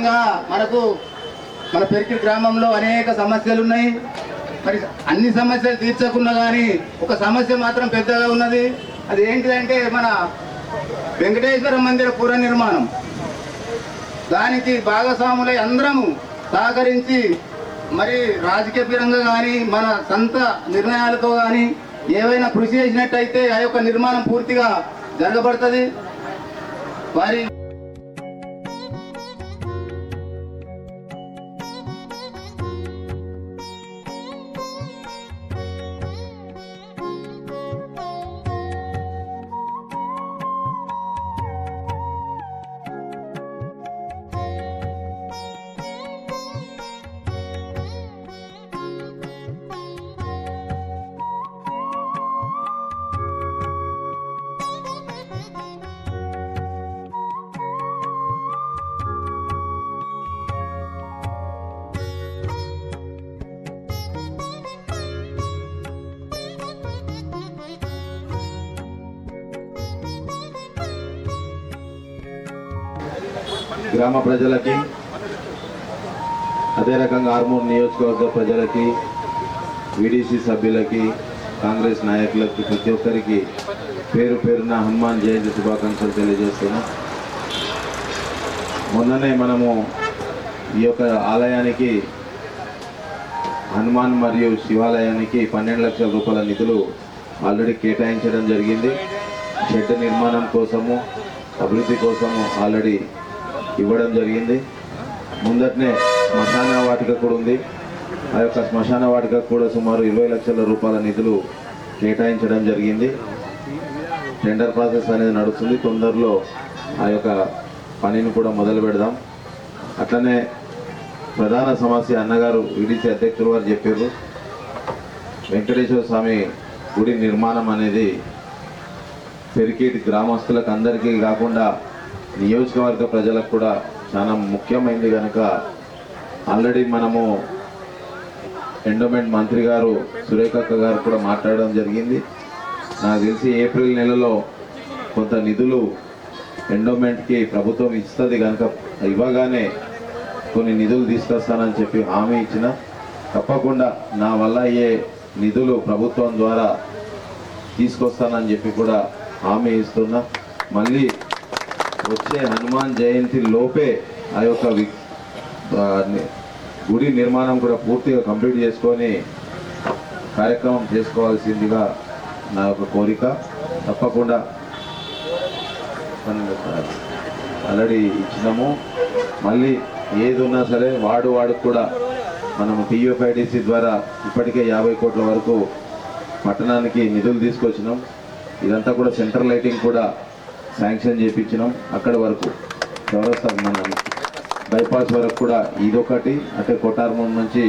విధంగా మనకు మన పెరికి గ్రామంలో అనేక సమస్యలు ఉన్నాయి మరి అన్ని సమస్యలు తీర్చకున్నా కానీ ఒక సమస్య మాత్రం పెద్దగా ఉన్నది. అది ఏంటిదంటే మన వెంకటేశ్వర మందిర పునర్నిర్మాణం దానికి భాగస్వాములై అందరము సహకరించి మరి రాజకీయ పరంగా కానీ మన సొంత నిర్ణయాలతో కానీ ఏవైనా కృషి చేసినట్టయితే ఆ యొక్క నిర్మాణం పూర్తిగా జరగబడుతుంది. వారి గ్రామ ప్రజలకి అదే రకంగా ఆర్మూర్ నియోజకవర్గ ప్రజలకి విడిసి సభ్యులకి కాంగ్రెస్ నాయకులకి ప్రతి ఒక్కరికి పేరు పేరున హనుమాన్ జయంతి శుభాకాంక్షలు తెలియజేస్తున్నాం. మొన్ననే మనము ఈ యొక్క ఆలయానికి హనుమాన్ మరియు శివాలయానికి పన్నెండు లక్షల రూపాయల నిధులు ఆల్రెడీ కేటాయించడం జరిగింది. షెడ్ నిర్మాణం కోసము అభివృద్ధి కోసము ఆల్రెడీ ఇవ్వడం జరిగింది. ముందటనే శ్మశాన వాటిక కూడా ఉంది. ఆ యొక్క శ్మశాన వాటిక కూడా సుమారు ఇరవై లక్షల రూపాయల నిధులు కేటాయించడం జరిగింది. టెండర్ ప్రాసెస్ అనేది నడుస్తుంది. తొందరలో ఆ యొక్క పనిని కూడా మొదలు పెడదాం. అట్లనే ప్రధాన సమస్య అన్నగారు విడిసి అధ్యక్షులు వారు చెప్పారు. వెంకటేశ్వర స్వామి గుడి నిర్మాణం అనేది పెరికేటి గ్రామస్తులకు అందరికీ కాకుండా నియోజకవర్గ ప్రజలకు కూడా చాలా ముఖ్యమైనది కనుక ఆల్రెడీ మనము ఎండోమెంట్ మంత్రి గారు సురేఖక్క గారు కూడా మాట్లాడడం జరిగింది. నాకు తెలిసి ఏప్రిల్ నెలలో కొంత నిధులు ఎండోమెంట్కి ప్రభుత్వం ఇస్తుంది కనుక ఇవ్వగానే కొన్ని నిధులు తీసుకొస్తానని చెప్పి హామీ ఇచ్చిన. తప్పకుండా నా వల్ల అయ్యే నిధులు ప్రభుత్వం ద్వారా తీసుకొస్తానని చెప్పి కూడా హామీ ఇస్తున్నా. మళ్ళీ వచ్చే హనుమాన్ జయంతి లోపే ఆ యొక్క గుడి నిర్మాణం కూడా పూర్తిగా కంప్లీట్ చేసుకొని కార్యక్రమం చేసుకోవాల్సిందిగా నా యొక్క కోరిక. తప్పకుండా ఆల్రెడీ ఇచ్చినాము. మళ్ళీ ఏది ఉన్నా సరే వాడు వాడు కూడా మనము టీయూఎఫ్ఐడిసి ద్వారా ఇప్పటికే యాభై కోట్ల వరకు పట్టణానికి నిధులు తీసుకొచ్చినాం. ఇదంతా కూడా సెంటర్ లైటింగ్ కూడా శాంక్షన్ చేయించినాం అక్కడి వరకు చౌరస్తా మన బైపాస్ వరకు కూడా ఇదొకటి. అంటే కొటార్మూర్ నుంచి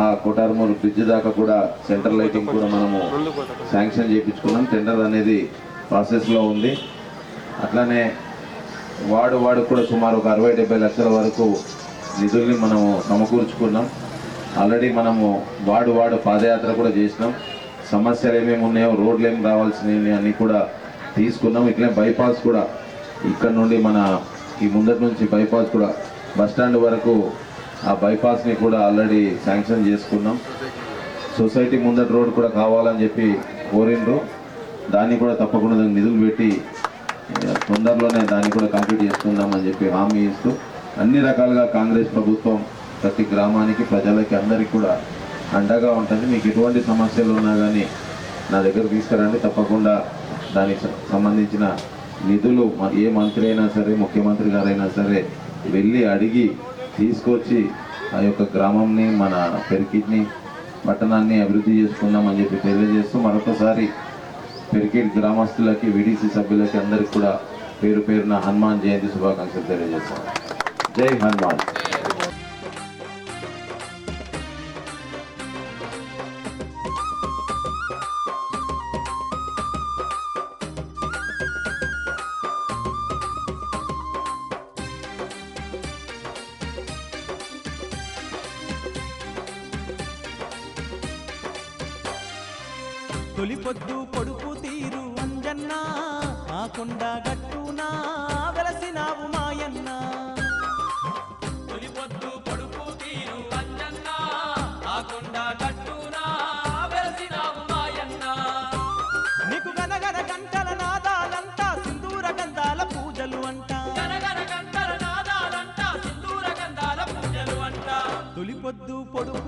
ఆ కొటార్మూర్ బ్రిడ్జ్ దాకా కూడా సెంటర్ లైటింగ్ కూడా మనము శాంక్షన్ చేయించుకున్నాం టెండర్ అనేది ప్రాసెస్లో ఉంది. అట్లానే వాడు వాడు కూడా సుమారు ఒక అరవై డెబ్బై లక్షల వరకు నిధుల్ని మనము సమకూర్చుకున్నాం. ఆల్రెడీ మనము వాడు వాడు పాదయాత్ర కూడా చేసినాం. సమస్యలు ఏమేమి ఉన్నాయో రోడ్లు ఏమి రావాల్సినవి అన్నీ కూడా తీసుకున్నాం. ఇట్లే బైపాస్ కూడా ఇక్కడ నుండి మన ఈ ముందటి నుంచి బైపాస్ కూడా బస్ స్టాండ్ వరకు ఆ బైపాస్ని కూడా ఆల్రెడీ శాంక్షన్ చేసుకున్నాం. సొసైటీ ముందటి రోడ్ కూడా కావాలని చెప్పి కోరిండ్రు. దాన్ని కూడా తప్పకుండా దానికి నిధులు పెట్టి తొందరలోనే దాన్ని కూడా కంప్లీట్ చేసుకుందామని చెప్పి హామీ ఇస్తూ అన్ని రకాలుగా కాంగ్రెస్ ప్రభుత్వం ప్రతి గ్రామానికి ప్రజలకి అందరికీ కూడా అండగా ఉంటుంది. మీకు ఎటువంటి సమస్యలు ఉన్నా కానీ నా దగ్గర తీసుకురండి. తప్పకుండా దానికి సంబంధించిన నిధులు ఏ మంత్రి అయినా సరే ముఖ్యమంత్రి గారైనా సరే వెళ్ళి అడిగి తీసుకొచ్చి ఆ యొక్క గ్రామంని మన పెరికిట్ని పట్టణాన్ని అభివృద్ధి చేసుకుందామని చెప్పి తెలియజేస్తూ మరొకసారి పెరికిట్ గ్రామస్తులకి విడిసి సభ్యులకి అందరికీ కూడా పేరు పేరున హనుమాన్ జయంతి శుభాకాంక్షలు తెలియజేస్తాం జై హనుమాన్. తొలిపొద్దు పొడుపు తీరు అంజన్నా ఆ కొండ గట్టునా వెలసినావు మాయన్నా. తొలిపొద్దు పొడుపు తీరు అంజన్నా ఆ కొండ గట్టునా వెలసినావు మాయన్నా. నీకు గనగన గంటల నాదాలంతా సింధూర గంధాల పూజలు అంట. గనగన గంటల నాదాలంతా సింధూర గంధాల పూజలు అంట. తొలిపొద్దు పొడుపు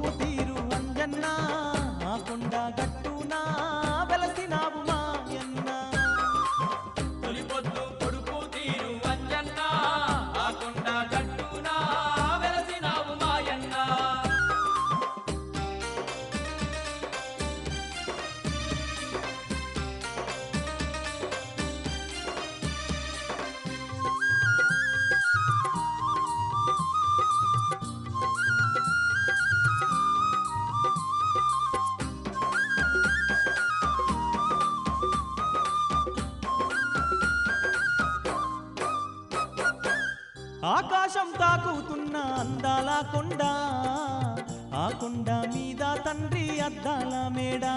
అందాల కొండ ఆ కొండ మీద తండ్రి అద్దాల మేడా.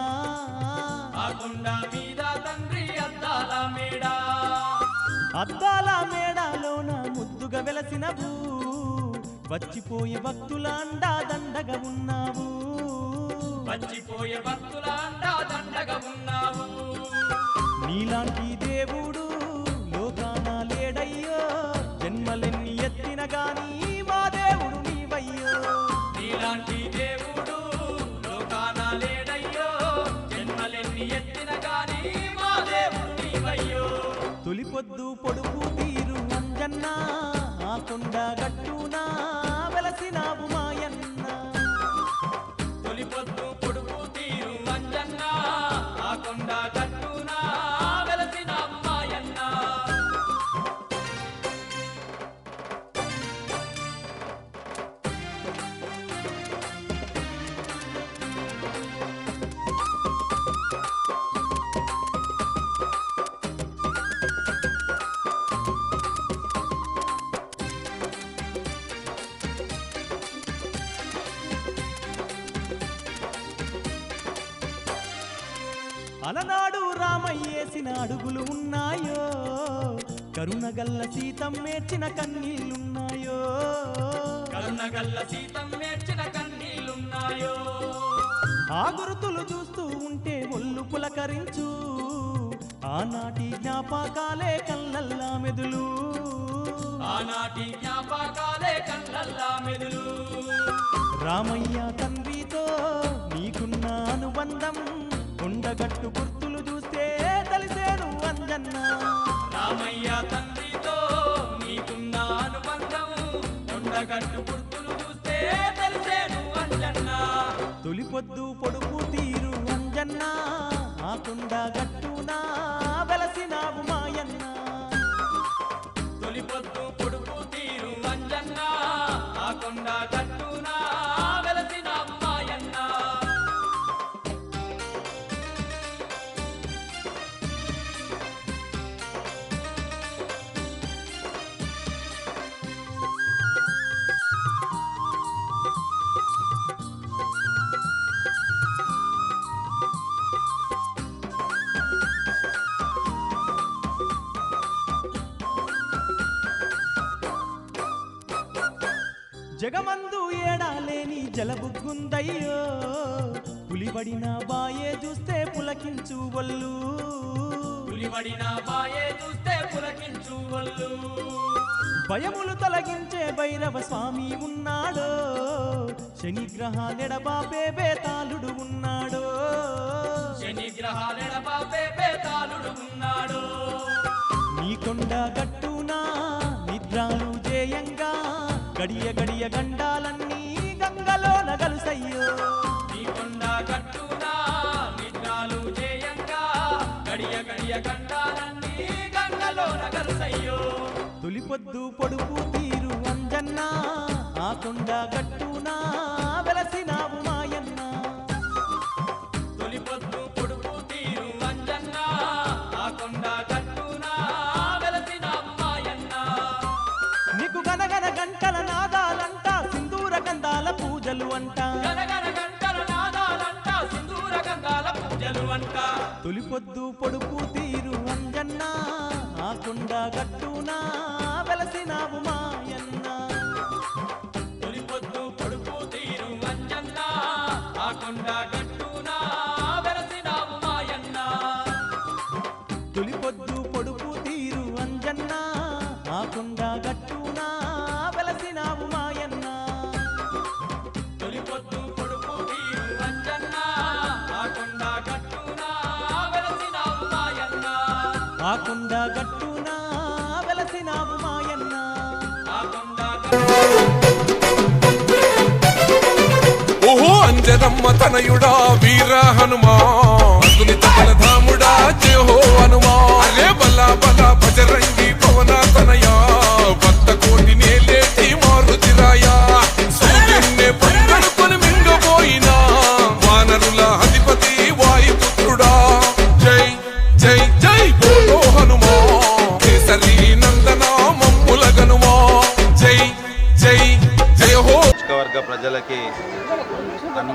ఆ కొండ మీద తండ్రి అద్దాల మేడా. అద్దాల మేడాలోన ముద్దుగా వెలసినవు. వచ్చిపోయే భక్తుల అండా దండగా ఉన్నావు. వచ్చిపోయే భక్తుల అండా దండగా ఉన్నావు. నీలాంటి దేవుడు తొలిపొద్దు పొడుపు తీరు అంజన్న. అలనాడు రామయ్యేసిన అడుగులు ఉన్నాయో? కరుణగల్ల సీతం మేర్చిన కన్నీళ్ళున్నాయో? కరుణగల్ల సీతం నేర్చిన కన్నీళ్ళున్నాయో? ఆ గురుతులు చూస్తూ ఉంటే ఒళ్ళు పులకరించు. ఆనాటి జ్ఞాపకాలే కళ్ళల్లా మెదులు. ఆనాటి జ్ఞాపకాలే కళ్ళల్లా మెదులు. రామయ్య తండ్రితో నీకున్న అనుబంధం కొండగట్టు గుర్తులు చూస్తే తెలిసేను అంజన్న. రామయ్య తండ్రితో నీకున్న అనుబంధం కొండగట్టు గుర్తులు చూస్తే తెలిసేను అంజన్న. తొలిపొద్దు పొడుపు తీరు అంజన్న. ఆ కొండ జగమందు ఏడాలేని జలబుగ్గుందయ్యో. పులిబడిన బాయే చూస్తే పులకించు వల్లు పులిబడిన బాయే చూస్తే పులకించు వల్లు భయములు తొలగించే భైరవ స్వామి ఉన్నాడో. శనిగ్రహాలెడబాపే బేతాళుడు ఉన్నాడో. శని గడియ గడియ గండాలన్నీ గంగలో నగలుసయ్యో నీ కొండ గట్టున నిద్రాలు జేయంగా. గడియ గడియ గండాలన్నీ గంగలో నగలుసయ్యో తొలిపొద్దు పొడుపు తీరు అంజన్న ఆ కొండ గట్టునా పొద్దు పొడుపు గట్టున వెలసినావు మాయన్న. ఓహో అంజనమ్మ తనయుడా వీర హనుమా అందుని తపలధాముడా జయహో హనుమా అరే బల బల భజరంగి పవన తనయా భక్త కోటి నేలేటి మారుతిరాయా.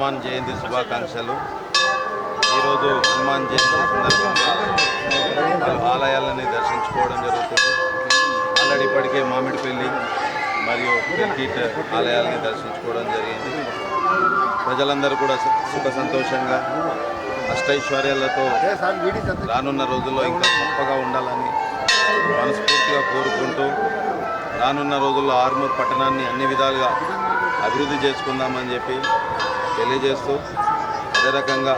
హనుమాన్ జయంతి శుభాకాంక్షలు. ఈరోజు హనుమాన్ జయంతి సందర్భంగా ఆలయాలని దర్శించుకోవడం జరుగుతుంది. ఆల్రెడీ ఇప్పటికే మామిడిపల్లి మరియు పెర్కిట్ ఆలయాలని దర్శించుకోవడం జరిగింది. ప్రజలందరూ కూడా సుఖ సంతోషంగా అష్టైశ్వర్యాలతో రానున్న రోజుల్లో ఇంకా గొప్పగా ఉండాలని మనస్ఫూర్తిగా కోరుకుంటూ రానున్న రోజుల్లో ఆర్మూర్ పట్టణాన్ని అన్ని విధాలుగా అభివృద్ధి చేసుకుందామని చెప్పి తెలియజేస్తూ అదే రకంగా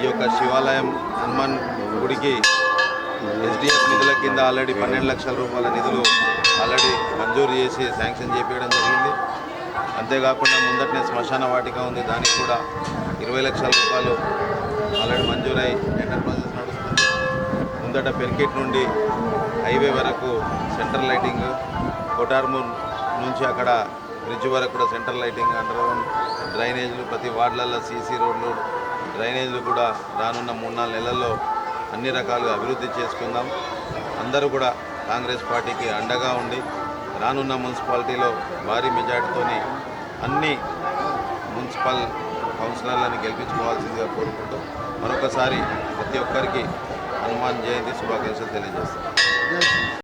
ఈ యొక్క శివాలయం హనుమాన్ గుడికి ఎస్డిఎఫ్ నిధుల కింద ఆల్రెడీ పన్నెండు లక్షల రూపాయల నిధులు ఆల్రెడీ మంజూరు చేసి శాంక్షన్ చేపించడం జరిగింది. అంతేకాకుండా ముందటనే శ్మశాన వాటిక ఉంది. దానికి కూడా ఇరవై లక్షల రూపాయలు ఆల్రెడీ మంజూరై టెండర్ ప్రాసెస్ నడుస్తుంది. ముందట పెర్కెట్ నుండి హైవే వరకు సెంటర్ లైటింగ్ కొటార్మూర్ నుంచి అక్కడ బ్రిడ్జ్ వరకు కూడా సెంట్రల్ లైటింగ్ అండర్ గ్రౌండ్ డ్రైనేజీలు ప్రతి వార్డులలో సీసీ రోడ్లు డ్రైనేజీలు కూడా రానున్న మూడు నాలుగు నెలల్లో అన్ని రకాలుగా అభివృద్ధి చేసుకుందాం. అందరూ కూడా కాంగ్రెస్ పార్టీకి అండగా ఉండి రానున్న మున్సిపాలిటీలో భారీ మెజార్టీతోని అన్ని మున్సిపల్ కౌన్సిలర్లను గెలిపించుకోవాల్సిందిగా కోరుకుంటూ మరొకసారి ప్రతి ఒక్కరికి హనుమాన్ జయంతి శుభాకాంక్షలు తెలియజేస్తాం